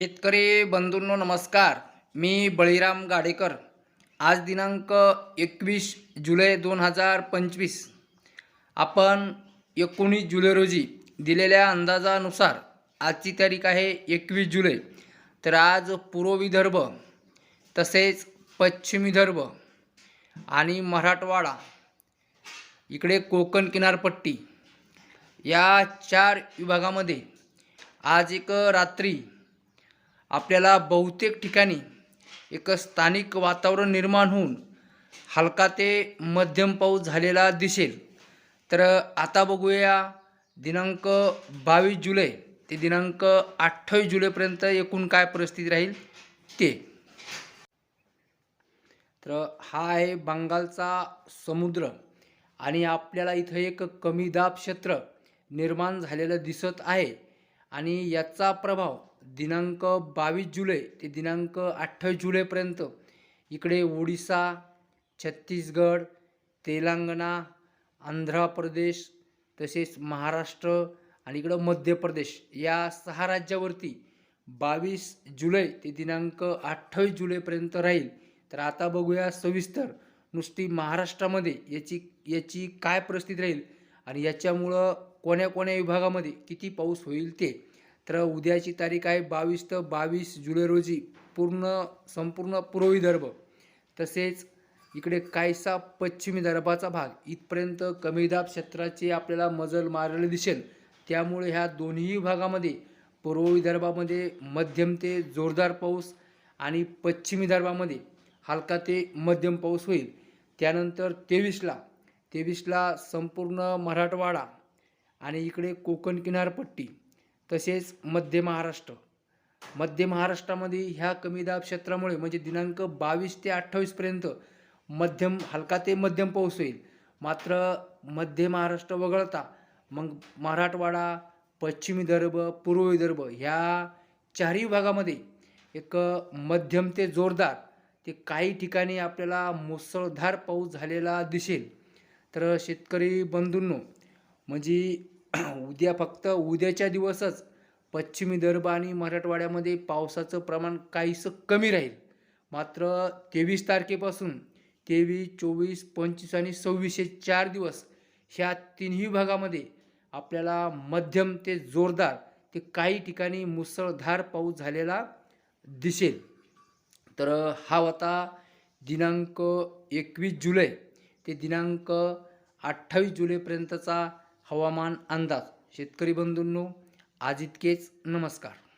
शेतकरी बंधूंनो नमस्कार. मी बळीराम गाडेकर. आज दिनांक एकवीस जुलै दोन हजार पंचवीस. आपण एकोणीस जुलै रोजी दिलेल्या अंदाजानुसार आजची तारीख आहे एकवीस जुलै. तर आज पूर्व विदर्भ तसेच पश्चिम विदर्भ आणि मराठवाडा इकडे कोकण किनारपट्टी या चार विभागामध्ये आज एक रात्री आपल्याला बहुतेक ठिकाणी एक स्थानिक वातावरण निर्माण होऊन हलका ते मध्यम पाऊस झालेला दिसेल. तर आता बघूया दिनांक बावीस जुलै ते दिनांक अठ्ठावीस जुलैपर्यंत एकूण काय परिस्थिती राहील ते. तर हा आहे बंगालचा समुद्र आणि आपल्याला इथं एक कमी दाब क्षेत्र निर्माण झालेलं दिसत आहे आणि याचा प्रभाव दिनांक बावीस जुलै ते दिनांक अठ्ठावीस जुलैपर्यंत इकडे ओडिसा छत्तीसगड तेलंगणा आंध्र प्रदेश तसेच महाराष्ट्र आणि इकडं मध्य प्रदेश या सहा राज्यावरती बावीस जुलै ते दिनांक अठ्ठावीस जुलैपर्यंत राहील. तर आता बघूया सविस्तर नुसती महाराष्ट्रामध्ये याची याची काय परिस्थिती राहील आणि याच्यामुळं कोण्या कोण्या विभागामध्ये किती पाऊस होईल ते. तर उद्याची तारीख आहे बावीस तर बावीस जुलै रोजी. पूर्ण संपूर्ण पूर्व विदर्भ तसेच इकडे कायसा पश्चिम विदर्भाचा भाग. इथपर्यंत कमी दाब क्षेत्राची आपल्याला मजल मारलेली दिसेल. त्यामुळे ह्या दोन्ही भागामध्ये पूर्व विदर्भामध्ये मध्यम ते जोरदार पाऊस आणि पश्चिम विदर्भामध्ये हलका ते मध्यम पाऊस होईल. त्यानंतर तेवीसला तेवीसला संपूर्ण मराठवाडा आणि इकडे कोकण किनारपट्टी. तसेच मध्य महाराष्ट्र. मध्य महाराष्ट्रामध्ये ह्या कमी दाब क्षेत्रामुळे म्हणजे दिनांक बावीस ते अठ्ठावीसपर्यंत मध्यम हलका ते मध्यम पाऊस होईल. मात्र मध्य महाराष्ट्र वगळता मग मराठवाडा पश्चिम विदर्भ पूर्व विदर्भ ह्या चारही भागामध्ये एक मध्यम ते जोरदार ते काही ठिकाणी आपल्याला मुसळधार पाऊस झालेला दिसेल. तर शेतकरी बंधूंनो म्हणजे उद्या फक्त उद्याच्या दिवसच पश्चिम विदर्भ आणि मराठवाड्यामध्ये पावसाचं प्रमाण काहीसं कमी राहील. मात्र तेवीस तारखेपासून तेवीस चोवीस पंचवीस आणि सव्वीस हे चार दिवस ह्या तिन्ही भागामध्ये आपल्याला मध्यम ते जोरदार ते काही ठिकाणी मुसळधार पाऊस झालेला दिसेल. तर हा होता दिनांक एकवीस जुलै. ते दिनांक अठ्ठावीस जुलैपर्यंतचा हवामान अंदाज. शेतकरी बंधूंनो आज इतकेच. नमस्कार.